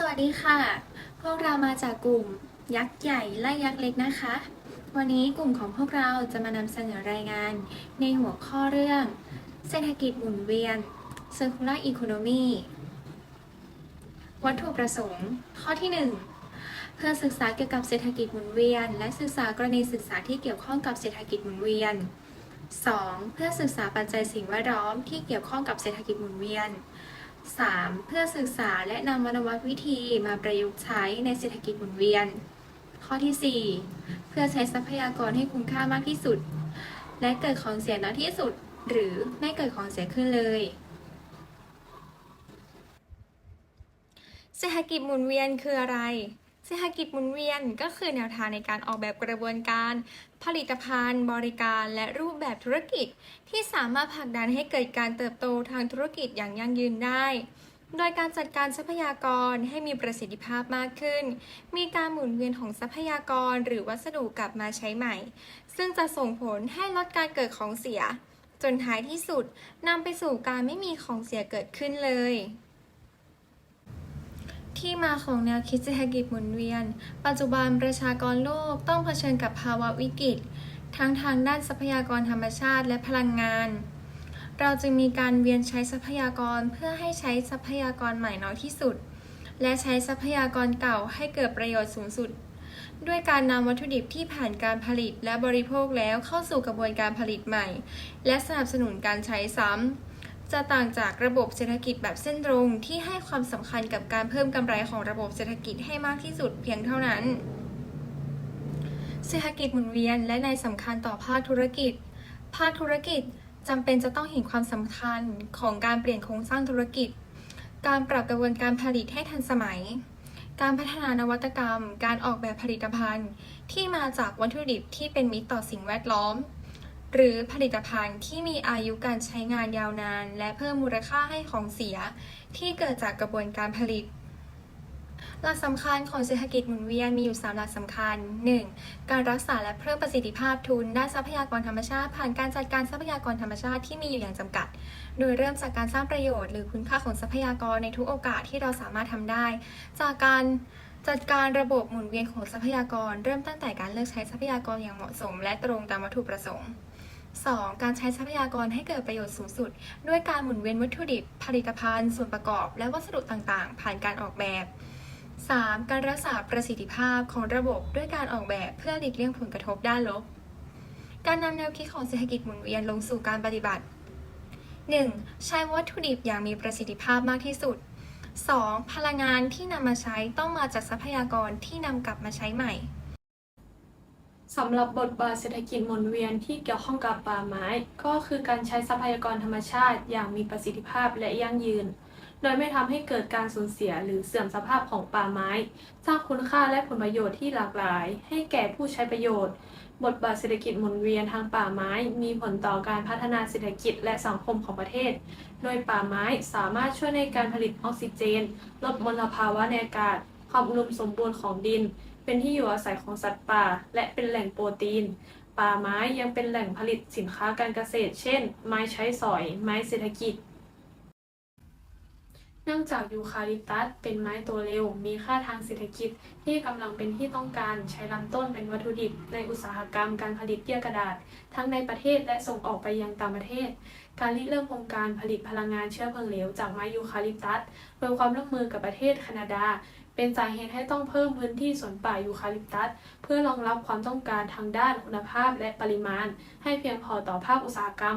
สวัสดีค่ะ พวกเรามาจากกลุ่มยักษ์ใหญ่และยักษ์เล็กนะคะ วันนี้กลุ่มของพวกเราจะมานำเสนอรายงาน ในหัวข้อเรื่อง เศรษฐกิจหมุนเวียน Circular Economy วัตถุประสงค์ ข้อที่ 1 เพื่อศึกษาเกี่ยวกับเศรษฐกิจหมุนเวียน และศึกษากรณีศึกษาที่เกี่ยวข้องกับเศรษฐกิจหมุนเวียน 2. เพื่อศึกษาปัจจัยสิ่งแวดล้อมที่เกี่ยวข้องกับเศรษฐกิจหมุนเวียน 3. เพื่อศึกษาและนำวรรณวัตวิธีมาประยุกต์ใช้ในเศรษฐกิจหมุนเวียน ข้อที่ 4 เพื่อใช้ทรัพยากรให้คุ้มค่ามากที่สุด และเกิดของเสียน้อยที่สุด หรือไม่เกิดของเสียขึ้นเลย เศรษฐกิจหมุนเวียนคืออะไร เศรษฐกิจหมุนเวียนก็คือแนวทางในการออกแบบกระบวนการ ผลิตภัณฑ์ บริการและรูปแบบธุรกิจ ที่สามารถผลักดันให้เกิดการเติบโตทางธุรกิจอย่างยั่งยืนได้ โดยการจัดการทรัพยากรให้มีประสิทธิภาพมากขึ้น มีการหมุนเวียนของทรัพยากรหรือวัสดุกลับมาใช้ใหม่ ซึ่งจะส่งผลให้ลดการเกิดของเสีย จนท้ายที่สุดนำไปสู่การไม่มีของเสียเกิดขึ้นเลย ที่มาของแนวคิดเศรษฐกิจหมุนเวียน ปัจจุบันประชากรโลกต้องเผชิญกับภาวะวิกฤต ทั้งทางด้านทรัพยากรธรรมชาติและพลังงาน เราจึงมีการเวียนใช้ทรัพยากรเพื่อให้ใช้ทรัพยากรใหม่น้อยที่สุด และใช้ทรัพยากรเก่าให้เกิดประโยชน์สูงสุด ด้วยการนำวัตถุดิบที่ผ่านการผลิตและบริโภคแล้วเข้าสู่กระบวนการผลิตใหม่ และสนับสนุนการใช้ซ้ำ จะต่างจากระบบเศรษฐกิจแบบเส้นตรงที่ให้ความสำคัญกับการเพิ่มกำไรของระบบเศรษฐกิจให้มากที่สุดเพียงเท่านั้น เศรษฐกิจหมุนเวียนและในสำคัญต่อภาคธุรกิจ ภาคธุรกิจจำเป็นจะต้องเห็นความสำคัญของการเปลี่ยนโครงสร้างธุรกิจ การปรับกระบวนการผลิตให้ทันสมัย การพัฒนานวัตกรรม การออกแบบผลิตภัณฑ์ ที่มาจากวัตถุดิบที่เป็นมิตรต่อสิ่งแวดล้อม หรือผลิตภัณฑ์ที่มีอายุการใช้งานยาวนาน และเพิ่มมูลค่าให้ของเสีย ที่เกิดจากกระบวนการผลิต หลักสำคัญของเศรษฐกิจหมุนเวียนมีอยู่ 3 หลักสำคัญ 1. การรักษาและเพิ่มประสิทธิภาพทุนด้านทรัพยากรธรรมชาติผ่านการจัดการทรัพยากรธรรมชาติที่มีอยู่อย่างจำกัด โดยเริ่มจากการสร้างประโยชน์หรือคุณค่าของทรัพยากรในทุกโอกาสที่เราสามารถทำได้ จากการจัดการระบบหมุนเวียนของทรัพยากร เริ่มตั้งแต่การเลือกใช้ทรัพยากรอย่างเหมาะสม และตรงตามวัตถุประสงค์ 2. การใช้ทรัพยากรให้เกิดประโยชน์สูงสุด ด้วยการหมุนเวียนวัตถุดิบ ผลิตภัณฑ์ ส่วนประกอบ และวัสดุต่างๆ ผ่านการออกแบบ 3. การรักษาประสิทธิภาพของระบบด้วยการออกแบบเพื่อหลีกเลี่ยงผลกระทบด้านลบ การนำแนวคิดของเศรษฐกิจหมุนเวียนลงสู่การปฏิบัติ 1. ใช้วัตถุดิบอย่างมีประสิทธิภาพมากที่สุด 2. พลังงานที่นำมาใช้ต้องมาจากทรัพยากรที่นำกลับมาใช้ใหม่ สำหรับบทบาทเศรษฐกิจหมุนเวียนที่เกี่ยวข้องกับป่าไม้ ก็คือการใช้ทรัพยากรธรรมชาติอย่างมีประสิทธิภาพและยั่งยืน โดยไม่ทำให้เกิดการสูญเสียหรือเสื่อมสภาพของป่าไม้ สร้างคุณค่าและผลประโยชน์ที่หลากหลาย ให้แก่ผู้ใช้ประโยชน์ บทบาทเศรษฐกิจหมุนเวียนทางป่าไม้ มีผลต่อการพัฒนาเศรษฐกิจและสังคมของประเทศ โดยป่าไม้สามารถช่วยในการผลิตออกซิเจน ลดมลภาวะในอากาศความอุดมสมบูรณ์ของดิน เป็นที่อยู่อาศัยของสัตว์ป่า และเป็นแหล่งโปรตีน ป่าไม้ยังเป็นแหล่งผลิตสินค้าการเกษตร เช่น ไม้ใช้สอย ไม้เศรษฐกิจ เนื่องจากยูคาลิปตัสเป็นไม้ตัวเร็ว มีค่าทางเศรษฐกิจที่กำลังเป็นที่ต้องการใช้ลำต้นเป็นวัตถุดิบ ในอุตสาหกรรมการผลิตเยื่อกระดาษ ทั้งในประเทศและส่งออกไปยังต่างประเทศ การริเริ่มโครงการผลิตพลังงานเชื้อเพลิงเหลวจากไม้ยูคาลิปตัสโดยความร่วมมือกับประเทศแคนาดา เป็นสาเหตุให้ต้องเพิ่มพื้นที่สวนป่ายูคาลิปตัส เพื่อรองรับความต้องการทางด้านคุณภาพและปริมาณ ให้เพียงพอต่อภาคอุตสาหกรรม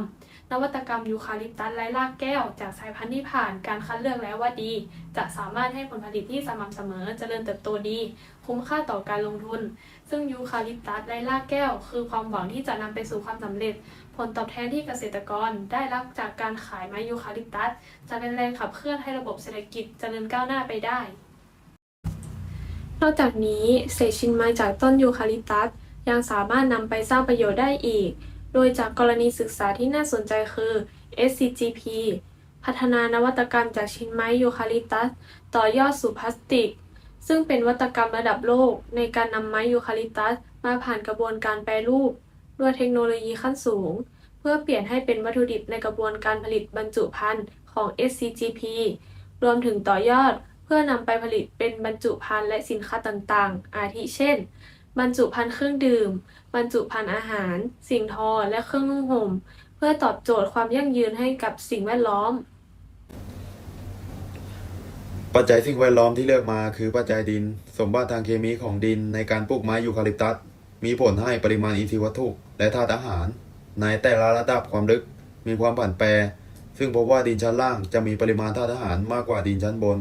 นวัตกรรมยูคาลิปตัสไร้รากแก้ว จากสายพันธุ์ที่ผ่านการคัดเลือกแล้วว่าดี จะสามารถให้ผลผลิตที่สม่ำเสมอเจริญเติบโตดี คุ้มค่าต่อการลงทุน ซึ่งยูคาลิปตัสไร้รากแก้ว คือความหวังที่จะนำไปสู่ความสำเร็จ ผลตอบแทนที่เกษตรกรได้รับจากการขายไม้ยูคาลิปตัส จะเป็นแรงขับเคลื่อนให้ระบบเศรษฐกิจเจริญก้าวหน้าไปได้ นอกจากนี้เศษชิ้นไม้จากต้นยูคาลิปตัสยังสามารถนำไปสร้างประโยชน์ได้อีก โดยจากกรณีศึกษาที่น่าสนใจคือ SCGP พัฒนานวัตกรรมจากชิ้นไม้ยูคาลิปตัส ต่อยอดสู่พลาสติก ซึ่งเป็นวัตกรรมระดับโลก ในการนำไม้ยูคาลิปตัส มาผ่านกระบวนการแปรรูป ด้วยเทคโนโลยีขั้นสูง เพื่อเปลี่ยนให้เป็นวัตถุดิบในกระบวนการผลิตบรรจุภัณฑ์ของ SCGP รวมถึงต่อยอด พื่อนำไปผลิตเป็นบรรจุภัณฑ์และสินค้าต่างๆ อาทิเช่น บรรจุภัณฑ์เครื่องดื่ม บรรจุภัณฑ์อาหาร สิ่งทอ และเครื่องนุ่งห่ม เพื่อตอบโจทย์ความยั่งยืนให้กับสิ่งแวดล้อม ปัจจัยสิ่งแวดล้อมที่เลือกมาคือปัจจัยดิน สมบัติทางเคมีของดินในการปลูกไม้ยูคาลิปตัส มีผลให้ปริมาณอินทรีย์วัตถุและธาตุอาหาร ในแต่ละระดับความลึกมีความผันแปร ซึ่งพบว่าดินชั้นล่างจะมีปริมาณธาตุอาหารมากกว่าดินชั้นบน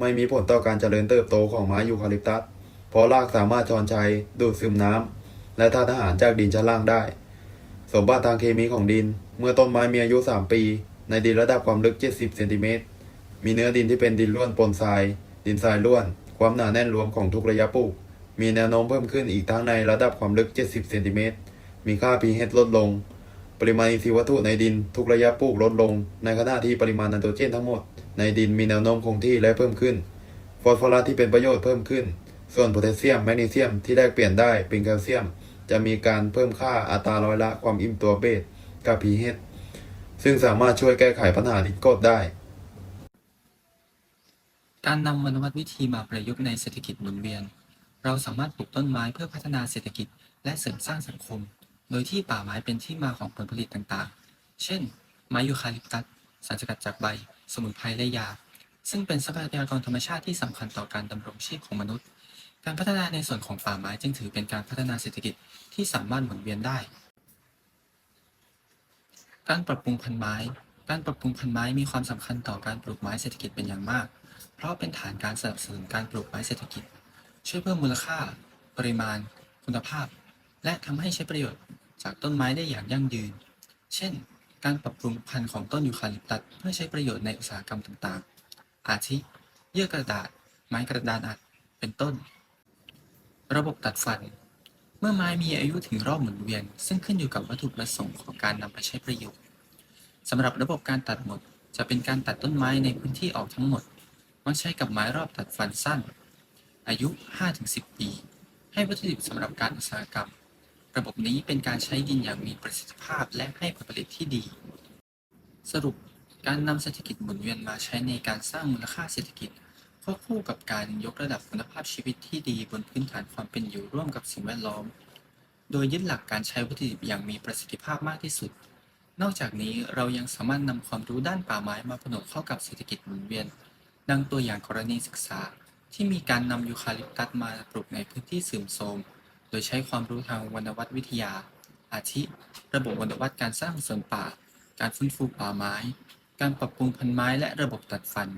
ไม่มีผลต่อการเจริญเติบโตของไม้ยูคาลิปตัส เพราะรากสามารถชอนชัย ดูดซึมน้ำและธาตุอาหารจากดินชั้นล่างได้ สมบัติทางเคมีของดิน เมื่อต้นไม้มีอายุ 3 ปี ในดินระดับความลึก 70เซนติเมตร มีเนื้อดินที่เป็นดินร่วนปนทราย ดินทรายร่วน ความหนาแน่นรวมของทุกระยะปลูก มีแนวโน้มเพิ่มขึ้นอีกทั้งในระดับความลึก 70เซนติเมตร มีค่า pH ลดลง ปริมาณอินทรีย์วัตถุในดินทุกระยะปลูกลดลง ในขณะที่ปริมาณไนโตรเจนทั้งหมด ในดินมีแนวโน้มคงที่และเพิ่มขึ้น ฟอสฟอรัสที่เป็นประโยชน์เพิ่มขึ้น ส่วนโพแทสเซียมแมกนีเซียมที่แลกเปลี่ยนได้เป็นแคลเซียม จะมีการเพิ่มค่าอัตราร้อยละความอิ่มตัวเบสกับ pH ซึ่งสามารถช่วยแก้ไขปัญหาดินกดได้ การนำวรรณวัตวิธีมาประยุกต์ในเศรษฐกิจหมุนเวียน เราสามารถปลูกต้นไม้เพื่อพัฒนาเศรษฐกิจ และเสริมสร้างสังคม โดยที่ป่าไม้เป็นที่มาของผลผลิตต่างๆ เช่น ไม้ยูคาลิปตัสสารสกัดจากใบ สมุนไพรและยา ซึ่งเป็นทรัพยากรธรรมชาติที่สำคัญต่อการดำรงชีพของมนุษย์ การพัฒนาในส่วนของป่าไม้จึงถือเป็นการพัฒนาเศรษฐกิจที่สามารถหมุนเวียนได้ การปรับปรุงพันธุ์ไม้ การปรับปรุงพันธุ์ไม้มีความสำคัญต่อการปลูกไม้เศรษฐกิจเป็นอย่างมาก เพราะเป็นฐานการสนับสนุนการปลูกไม้เศรษฐกิจ ช่วยเพิ่มมูลค่า ปริมาณ คุณภาพ และทำให้ใช้ประโยชน์จากต้นไม้ได้อย่างยั่งยืน เช่น การปรับปรุงพันธุ์ของต้นยูคาลิปตัสเพื่อใช้ประโยชน์ในอุตสาหกรรมต่างๆ อาทิ เยื่อกระดาษ ไม้กระดานอัด เป็นต้น ระบบตัดฟัน เมื่อไม้มีอายุถึงรอบหมุนเวียน ซึ่งขึ้นอยู่กับวัตถุประสงค์ของการนำไปใช้ประโยชน์สำหรับระบบการตัดหมด จะเป็นการตัดต้นไม้ในพื้นที่ออกทั้งหมดมักใช้กับไม้รอบตัดฟันสั้น อายุ 5-10 ปี ให้วัตถุดิบสำหรับการอุตสาหกรรม ระบบนี้เป็นการใช้ดินอย่างมีประสิทธิภาพและให้ผลผลิตที่ดี สรุปการนำเศรษฐกิจหมุนเวียนมาใช้ในการสร้างมูลค่าเศรษฐกิจควบคู่กับการยกระดับคุณภาพชีวิตที่ดีบนพื้นฐานความเป็นอยู่ร่วมกับสิ่งแวดล้อม โดยยึดหลักการใช้วัตถุดิบอย่างมีประสิทธิภาพมากที่สุด นอกจากนี้เรายังสามารถนำความรู้ด้านป่าไม้มาผนวกเข้ากับเศรษฐกิจหมุนเวียน ดังตัวอย่างกรณีศึกษา ที่มีการนำยูคาลิปตัสมาปลูกในพื้นที่เสื่อมโทรม โดยใช้ความรู้ทางวรรณวัตวิทยา อาทิ ระบบวรรณวัตการสร้างสวนป่า การฟื้นฟูป่าไม้ การปรับปรุงพันธุ์ไม้และระบบตัดฟัน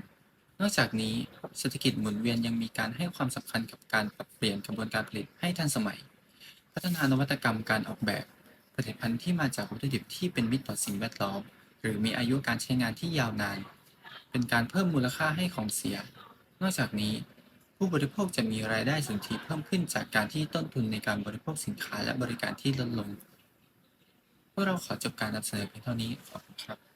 นอกจากนี้เศรษฐกิจหมุนเวียนยังมีการให้ความสำคัญกับการปรับเปลี่ยนกระบวนการผลิตให้ทันสมัย พัฒนานวัตกรรมการออกแบบผลิตภัณฑ์ที่มาจากวัตถุดิบที่เป็นมิตรต่อสิ่งแวดล้อม หรือมีอายุการใช้งานที่ยาวนาน เป็นการเพิ่มมูลค่าให้ของเสีย นอกจากนี้ ผู้บริโภคจะมีรายได้สุทธิเพิ่มขึ้นจากการที่ต้นทุนในการบริโภคสินค้าและบริการที่ลดลง พวกเราขอจบการนำเสนอเพียงเท่านี้ ขอบคุณครับ